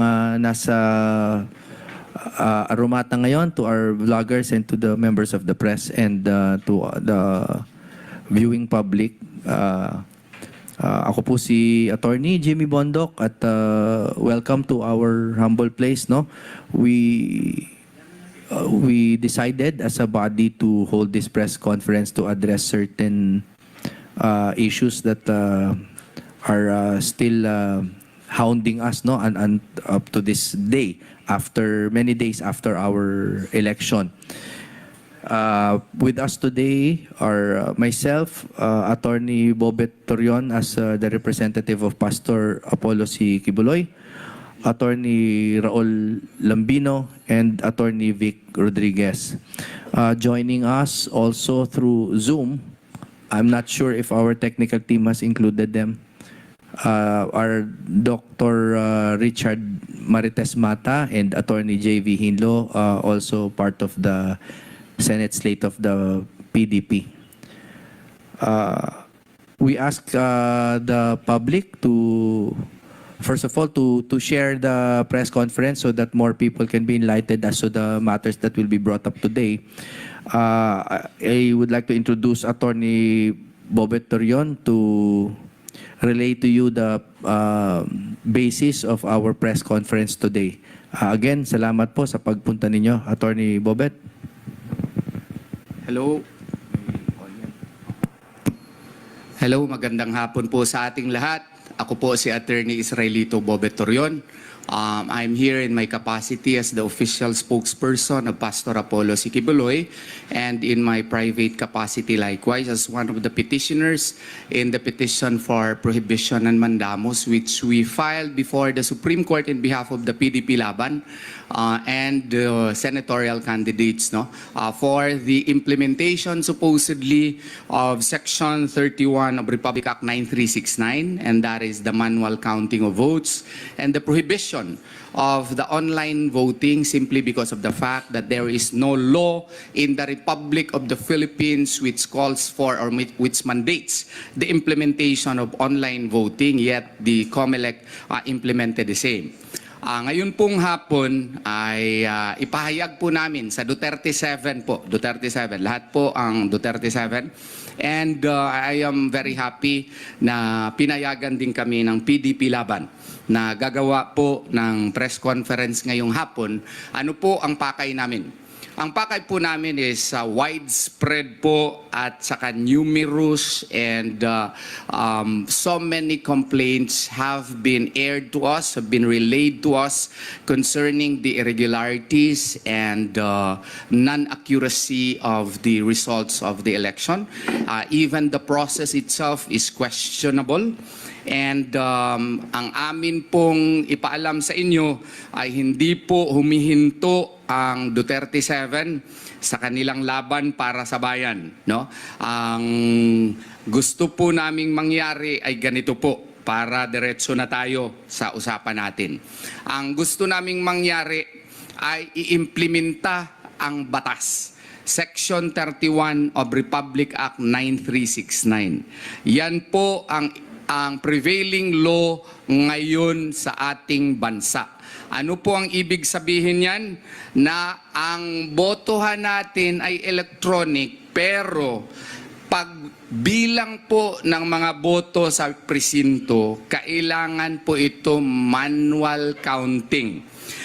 uh, nasa uh, Aromata ngayon, to our vloggers and to the members of the press and uh, to the viewing public. Uh, uh, ako po si Attorney Jimmy Bondok at uh, welcome to our humble place. No, we uh, we decided as a body to hold this press conference to address certain uh, issues that uh, are uh, still uh, hounding us no and, and up to this day after many days after our election uh, with us today are uh, myself uh, attorney Bobet Torion as uh, the representative of Pastor Apollo C. Kibuloy Attorney Raul Lambino and Attorney Vic Rodriguez. Uh, joining us also through Zoom, I'm not sure if our technical team has included them. Uh, are Dr. Uh, Richard Marites Mata and Attorney J.V. Hinlo, uh, also part of the Senate slate of the PDP. Uh, we ask uh, the public to first of all to to share the press conference so that more people can be enlightened as to the matters that will be brought up today. Uh, I would like to introduce Attorney Bobet Torion to relay to you the uh, basis of our press conference today. Uh, again, salamat po sa pagpunta ninyo, Attorney Bobet. Hello. Hello, magandang hapon po sa ating lahat. Ako po si Attorney Israelito Bobet Torion. Um, I'm here in my capacity as the official spokesperson of Pastor Apollo Sikibuloy and in my private capacity likewise as one of the petitioners in the petition for prohibition and mandamus which we filed before the Supreme Court in behalf of the PDP Laban uh, and the senatorial candidates no? Uh, for the implementation supposedly of section 31 of Republic Act 9369 and that is the manual counting of votes and the prohibition of the online voting simply because of the fact that there is no law in the Republic of the Philippines which calls for or which mandates the implementation of online voting yet the COMELEC uh, implemented the same. Ah, ngayon pong hapon ay ah, ipahayag po namin sa Duterte 7 po, Duterte 7, lahat po ang Duterte 7. And ah, I am very happy na pinayagan din kami ng PDP Laban na gagawa po ng press conference ngayong hapon. Ano po ang pakay namin? Ang pakay po namin is uh, widespread po at saka numerous and uh, um, so many complaints have been aired to us, have been relayed to us concerning the irregularities and uh, non-accuracy of the results of the election. Uh, even the process itself is questionable. And um, ang amin pong ipaalam sa inyo ay hindi po humihinto ang Duterte 7 sa kanilang laban para sa bayan. No? Ang gusto po naming mangyari ay ganito po para diretso na tayo sa usapan natin. Ang gusto naming mangyari ay iimplementa ang batas. Section 31 of Republic Act 9369. Yan po ang ang prevailing law ngayon sa ating bansa. Ano po ang ibig sabihin yan? Na ang botohan natin ay electronic pero pag bilang po ng mga boto sa presinto, kailangan po ito manual counting.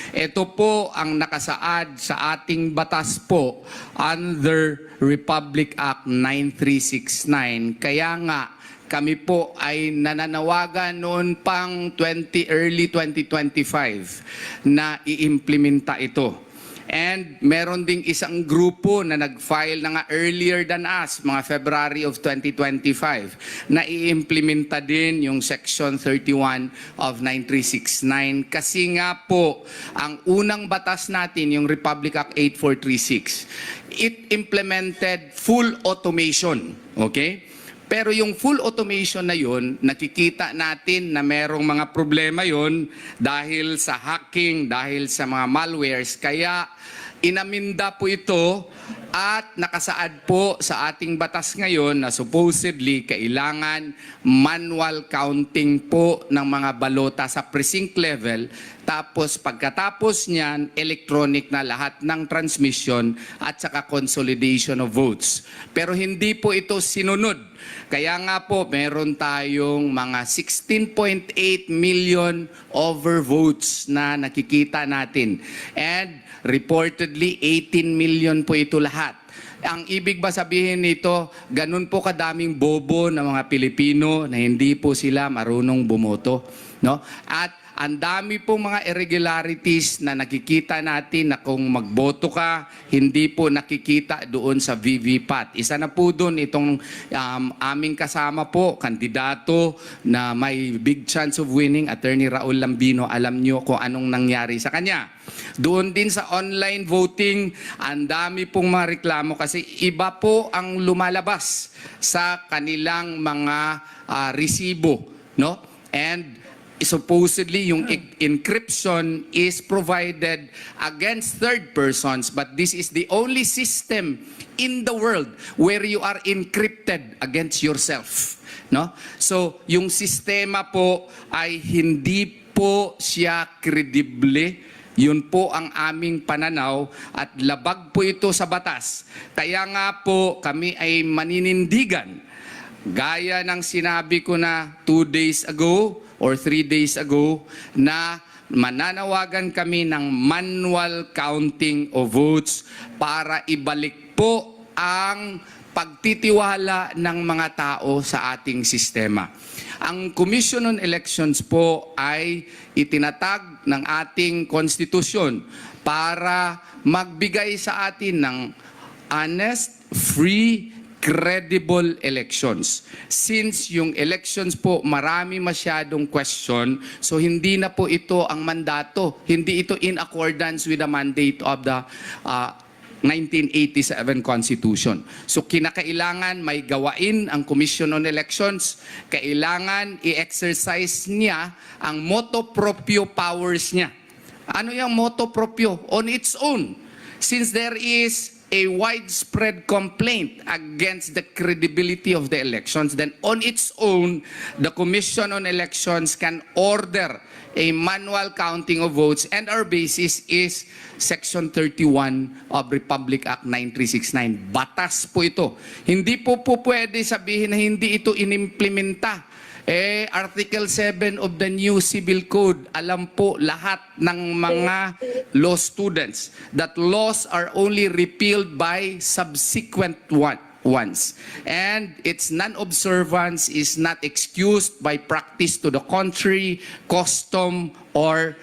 Ito po ang nakasaad sa ating batas po under Republic Act 9369. Kaya nga, kami po ay nananawagan noon pang 20 early 2025 na iimplementa ito. And meron ding isang grupo na nag-file na nga earlier than us, mga February of 2025, na i-implementa din yung Section 31 of 9369. Kasi nga po, ang unang batas natin, yung Republic Act 8436, it implemented full automation. Okay? Pero yung full automation na yun, nakikita natin na merong mga problema yun dahil sa hacking, dahil sa mga malwares. Kaya inaminda po ito at nakasaad po sa ating batas ngayon na supposedly kailangan manual counting po ng mga balota sa precinct level Tapos pagkatapos niyan, electronic na lahat ng transmission at saka consolidation of votes. Pero hindi po ito sinunod. Kaya nga po, meron tayong mga 16.8 million overvotes na nakikita natin. And reportedly, 18 million po ito lahat. Ang ibig ba sabihin nito, ganun po kadaming bobo ng mga Pilipino na hindi po sila marunong bumoto, no? At ang dami pong mga irregularities na nakikita natin na kung magboto ka, hindi po nakikita doon sa VVPAT. Isa na po doon itong um, aming kasama po, kandidato na may big chance of winning, Attorney Raul Lambino, alam nyo kung anong nangyari sa kanya. Doon din sa online voting, ang dami pong mga reklamo kasi iba po ang lumalabas sa kanilang mga ah, resibo, no? And supposedly yung e- encryption is provided against third persons but this is the only system in the world where you are encrypted against yourself no? So yung sistema po ay hindi po siya kredible. Yun po ang aming pananaw at labag po ito sa batas. Kaya nga po kami ay maninindigan Gaya ng sinabi ko na two days ago or three days ago na mananawagan kami ng manual counting of votes para ibalik po ang pagtitiwala ng mga tao sa ating sistema. Ang Commission on Elections po ay itinatag ng ating konstitusyon para magbigay sa atin ng honest, free, credible elections. Since yung elections po marami masyadong question, so hindi na po ito ang mandato. Hindi ito in accordance with the mandate of the uh, 1987 Constitution. So kinakailangan may gawain ang Commission on Elections, kailangan i-exercise niya ang moto proprio powers niya. Ano yung moto proprio? On its own. Since there is a widespread complaint against the credibility of the elections, then on its own, the Commission on Elections can order a manual counting of votes and our basis is Section 31 of Republic Act 9369. Batas po ito. Hindi po po pwede sabihin na hindi ito inimplementa. Eh, Article 7 of the new Civil Code, alam po lahat ng mga law students that laws are only repealed by subsequent one, ones. And its non-observance is not excused by practice to the contrary, custom, or